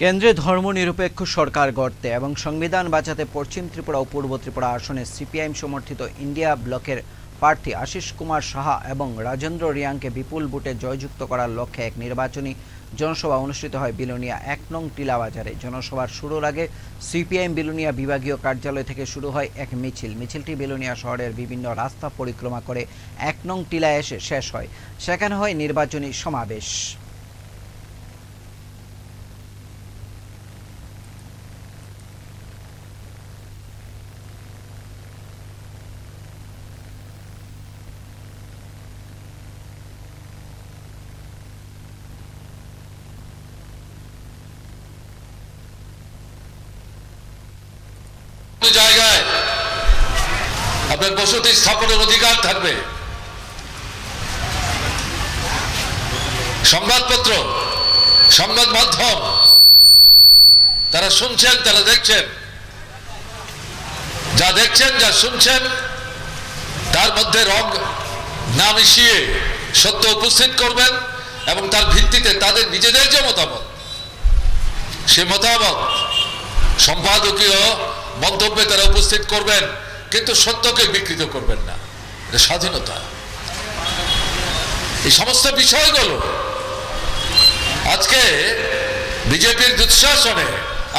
কেন্দ্রে ধর্মনিরপেক্ষ সরকার গড়তে এবং সংবিধান বাঁচাতে পশ্চিম ত্রিপুরা ও পূর্ব ত্রিপুরা আসনে সিপিআইএম সমর্থিত ইন্ডিয়া ব্লকের প্রার্থী আশিস কুমার সাহা এবং রাজেন্দ্র রিয়াংকে বিপুল ভোটে জয়যুক্ত করার লক্ষ্যে এক নির্বাচনী জনসভা অনুষ্ঠিত হয় বিলোনিয়া এক নং টিলা বাজারে জনসভার শুরুর আগে সিপিআইএম বিলোনিয়া বিভাগীয় কার্যালয় থেকে শুরু হয় এক মিছিল। মিছিলটি বিলোনিয়া শহরের বিভিন্ন রাস্তা পরিক্রমা করে এক নং টিলায় এসে শেষ হয়। সেখানে হয় নির্বাচনী সমাবেশ। আপনার বসতি স্থাপনের অধিকার থাকবে। সংবাদপত্র, সংবাদ মাধ্যম, তারা শুনছেন, তারা দেখছেন। যা দেখছেন, যা শুনছেন, তার মধ্যে রং না মিশিয়ে সত্য উপস্থিত করবেন এবং তার ভিত্তিতে তাদের নিজেদের যে মতামত, সে মতামত সম্পাদকীয় মন্তব্যে তারা উপস্থিত করবেন। কিন্তু সত্যকে বিকৃত করবেন না। এটা স্বাধীনতা। এই সমস্ত বিষয়গুলো আজকে বিজেপির দুঃশাসনে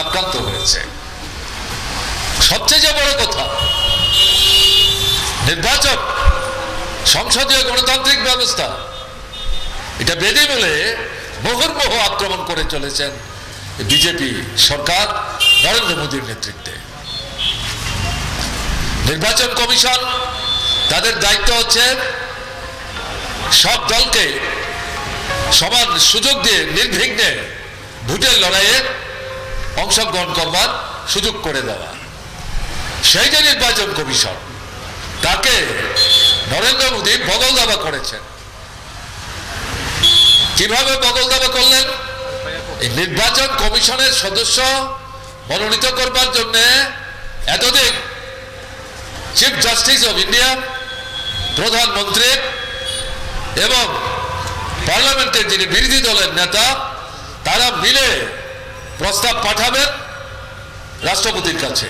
আক্রান্ত হয়েছে। সবচেয়ে যে বড় কথা, নির্বাচন, সংসদীয় গণতান্ত্রিক ব্যবস্থা, এটা বেদে বলে মুহুর্মুহ আক্রমণ করে চলেছেন বিজেপি সরকার নরেন্দ্র মোদীর নেতৃত্বে। নির্বাচন কমিশন, তাদের দায়িত্ব হচ্ছে সব দলকে সমান সুযোগ দিয়ে নির্বিঘ্নে ভোটের লড়াইয়ে অংশগ্রহণ করবার সুযোগ করে দেওয়া। সেই যে নির্বাচন কমিশন, তাকে নরেন্দ্র মোদী বগল দাবা করেছেন। কীভাবে বগল দাবা করলেন? এই নির্বাচন কমিশনের সদস্য মনোনীত করবার জন্য এতদিন চিফ জাস্টিস অফ ইন্ডিয়া প্রধানমন্ত্রীর এবং পার্লামেন্টের যিনি বিরোধী দলের নেতা, তারা মিলে প্রস্তাব পাঠাবেন রাষ্ট্রপতির কাছে।